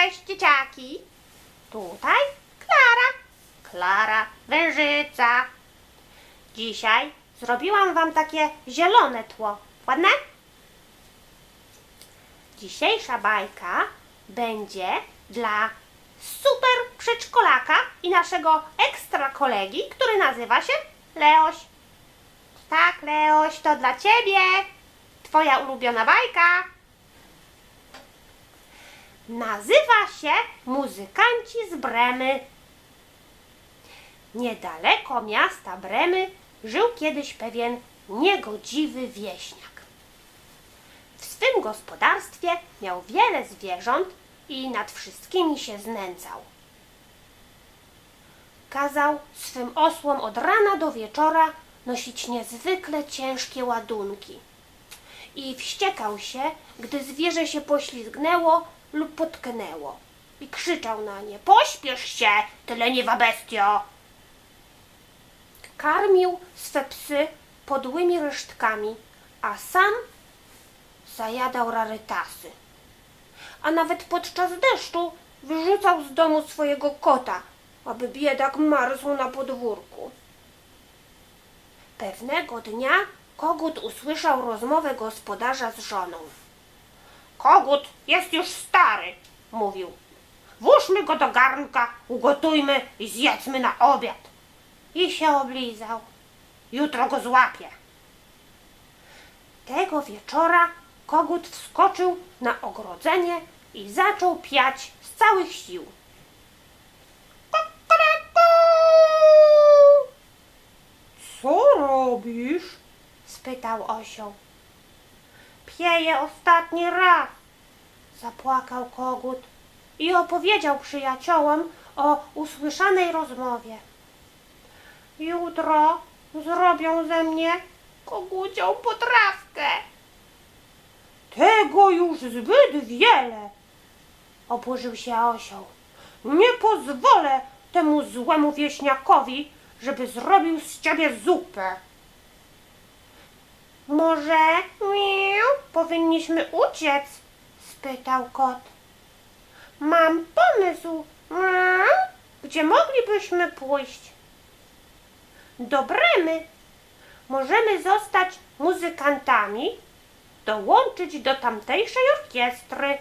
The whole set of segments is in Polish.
Cześć dzieciaki. Tutaj Klara. Klara Wężyca. Dzisiaj zrobiłam wam takie zielone tło. Ładne? Dzisiejsza bajka będzie dla super przedszkolaka i naszego ekstra kolegi, który nazywa się Leoś. Tak, Leoś, to dla ciebie. Twoja ulubiona bajka. Nazywa się Muzykanci z Bremy. Niedaleko miasta Bremy żył kiedyś pewien niegodziwy wieśniak. W swym gospodarstwie miał wiele zwierząt i nad wszystkimi się znęcał. Kazał swym osłom od rana do wieczora nosić niezwykle ciężkie ładunki i wściekał się, gdy zwierzę się poślizgnęło lub potknęło i krzyczał na nie: Pośpiesz się, ty leniwa bestio! Karmił swe psy podłymi resztkami, a sam zajadał rarytasy. A nawet podczas deszczu wyrzucał z domu swojego kota, aby biedak marzł na podwórku. Pewnego dnia kogut usłyszał rozmowę gospodarza z żoną. Kogut jest już stary, mówił. Włóżmy go do garnka, ugotujmy i zjedzmy na obiad. I się oblizał. Jutro go złapię. Tego wieczora kogut wskoczył na ogrodzenie i zaczął piać z całych sił. Co robisz? spytał osioł. Pieje ostatni raz, zapłakał kogut i opowiedział przyjaciołom o usłyszanej rozmowie. Jutro zrobią ze mnie kogucią potrawkę. Tego już zbyt wiele. Oburzył się osioł. Nie pozwolę temu złemu wieśniakowi, żeby zrobił z ciebie zupę. Może miau, powinniśmy uciec? spytał kot. Mam pomysł. Miau, Gdzie moglibyśmy pójść? Do Bremy. Możemy zostać muzykantami, dołączyć do tamtejszej orkiestry.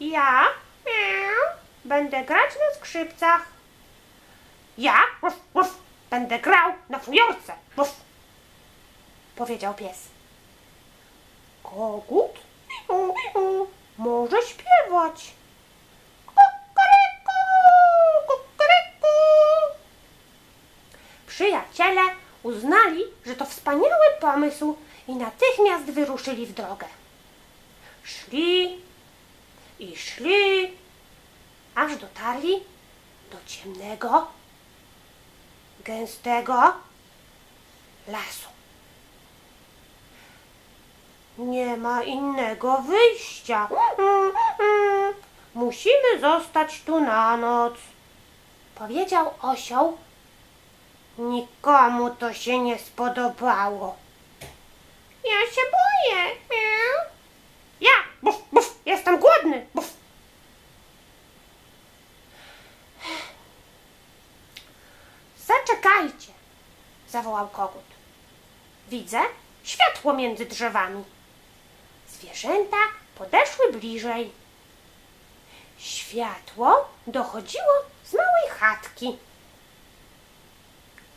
Ja miau, będę grać na skrzypcach. Ja uf, uf, będę grał na fujorce. Uf powiedział pies. Kogut może śpiewać. Kukuryku, kukuryku. Przyjaciele uznali, że to wspaniały pomysł i natychmiast wyruszyli w drogę. Szli i szli, aż dotarli do ciemnego, gęstego lasu. Nie ma innego wyjścia. Mm, mm. Musimy zostać tu na noc, powiedział osioł. Nikomu to się nie spodobało. Ja się boję. Miau. Ja, buf, buf, jestem głodny. Buf. Zaczekajcie, zawołał kogut. Widzę światło między drzewami. Zwierzęta podeszły bliżej. Światło dochodziło z małej chatki.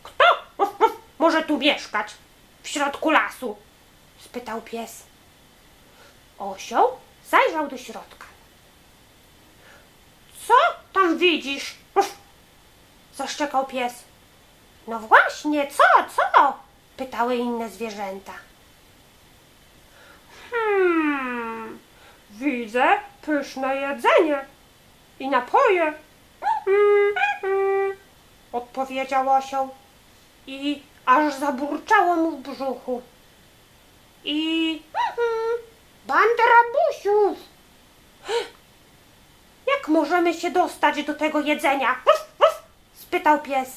Kto może tu mieszkać w środku lasu? spytał pies. Osioł zajrzał do środka. Co tam widzisz? Zaszczekał pies. No właśnie, co, co? pytały inne zwierzęta. Hmm, widzę pyszne jedzenie i napoje. Mm, mm, odpowiedział osioł i aż zaburczało mu w brzuchu. I mhm, banda rabusiów! Jak możemy się dostać do tego jedzenia? Spytał pies.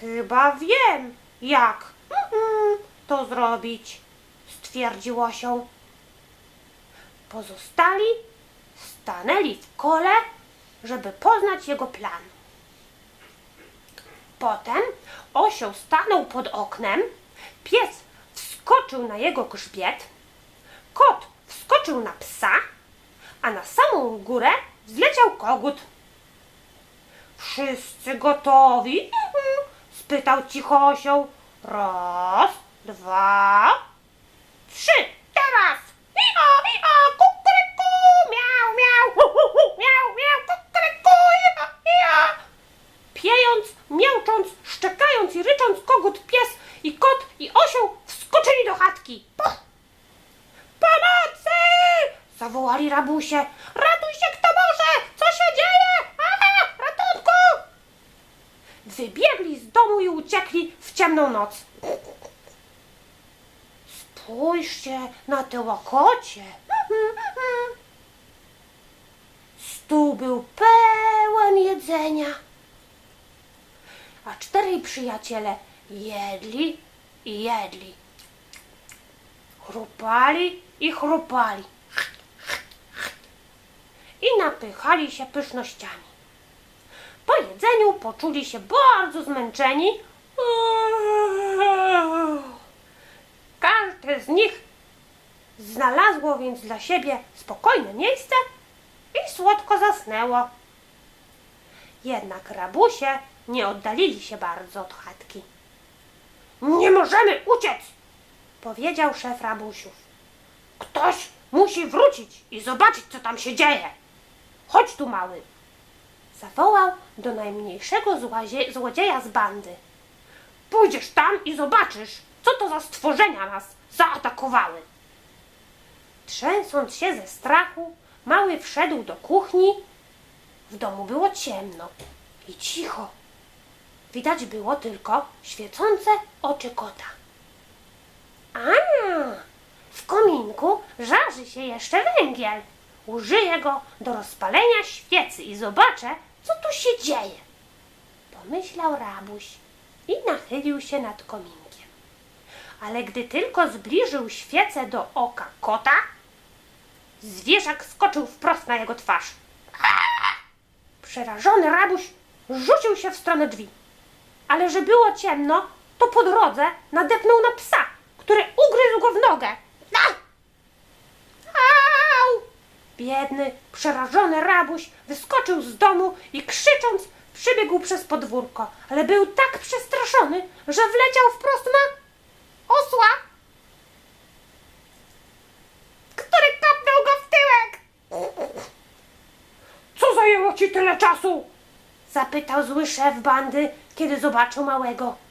Chyba wiem, jak mhm, to zrobić, stwierdził osioł. Pozostali stanęli w kole, żeby poznać jego plan. Potem osioł stanął pod oknem, pies wskoczył na jego grzbiet, kot wskoczył na psa, a na samą górę wzleciał kogut. Wszyscy gotowi? spytał cicho osioł. Raz, dwa, trzy, teraz! Io, io, kukuryku, miau, miau, hu, hu, hu, miau, miau, kukuryku, io, io. Piejąc, miaucząc, szczekając i rycząc, kogut, pies i kot i osioł wskoczyli do chatki. Pomocy! Zawołali rabusie. Ratuj się kto może! Co się dzieje? Aha! Ratunku! Wybiegli z domu i uciekli w ciemną noc. Spójrzcie na te łokocie. Stół był pełen jedzenia. A czterej przyjaciele jedli i jedli. Chrupali i chrupali. Napychali się pysznościami. Po jedzeniu poczuli się bardzo zmęczeni. Każde z nich znalazło więc dla siebie spokojne miejsce i słodko zasnęło. Jednak rabusie nie oddalili się bardzo od chatki. Nie możemy uciec, powiedział szef rabusiów. Ktoś musi wrócić i zobaczyć, co tam się dzieje. Chodź tu, mały. Zawołał do najmniejszego złodzieja z bandy. Pójdziesz tam i zobaczysz, co to za stworzenia nas zaatakowały. Trzęsąc się ze strachu, mały wszedł do kuchni. W domu było ciemno i cicho. Widać było tylko świecące oczy kota. A, w kominku żarzy się jeszcze węgiel. Użyję go do rozpalenia świecy i zobaczę, co tu się dzieje. Pomyślał rabuś i nachylił się nad kominkiem. Ale gdy tylko zbliżył świecę do oka kota, zwierzak skoczył wprost na jego twarz. Przerażony rabuś rzucił się w stronę drzwi. Ale że było ciemno, to po drodze nadepnął na psa, który ugryzł go w nogę. Biedny, przerażony rabuś wyskoczył z domu i krzycząc przybiegł przez podwórko, ale był tak przestraszony, że wleciał wprost na osła, który kopnął go w tyłek. Co zajęło ci tyle czasu? Zapytał zły szef bandy, kiedy zobaczył małego.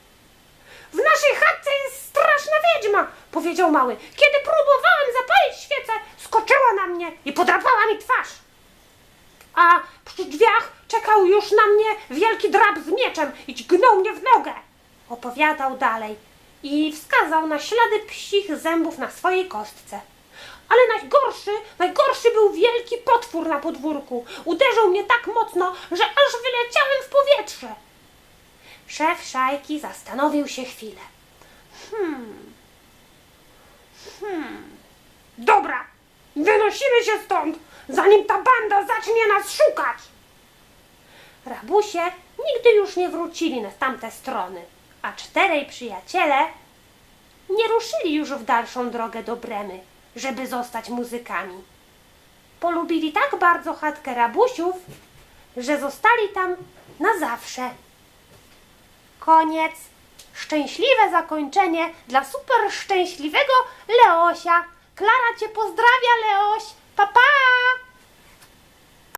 W naszej chatce jest straszna wiedźma, powiedział mały. Kiedy próbowałem zapalić świecę, skoczyła na mnie i podrapała mi twarz. A przy drzwiach czekał już na mnie wielki drab z mieczem i dźgnął mnie w nogę. Opowiadał dalej i wskazał na ślady psich zębów na swojej kostce. Ale najgorszy, najgorszy był wielki potwór na podwórku. Uderzył mnie tak mocno, że aż wyleciałem w powietrze. Szef szajki zastanowił się chwilę. Hmm. Hmm. Dobra, wynosimy się stąd, zanim ta banda zacznie nas szukać. Rabusie nigdy już nie wrócili na tamte strony, a czterej przyjaciele nie ruszyli już w dalszą drogę do Bremy, żeby zostać muzykami. Polubili tak bardzo chatkę rabusiów, że zostali tam na zawsze. Koniec. Szczęśliwe zakończenie dla super szczęśliwego Leosia. Klara cię pozdrawia, Leoś. Pa, pa!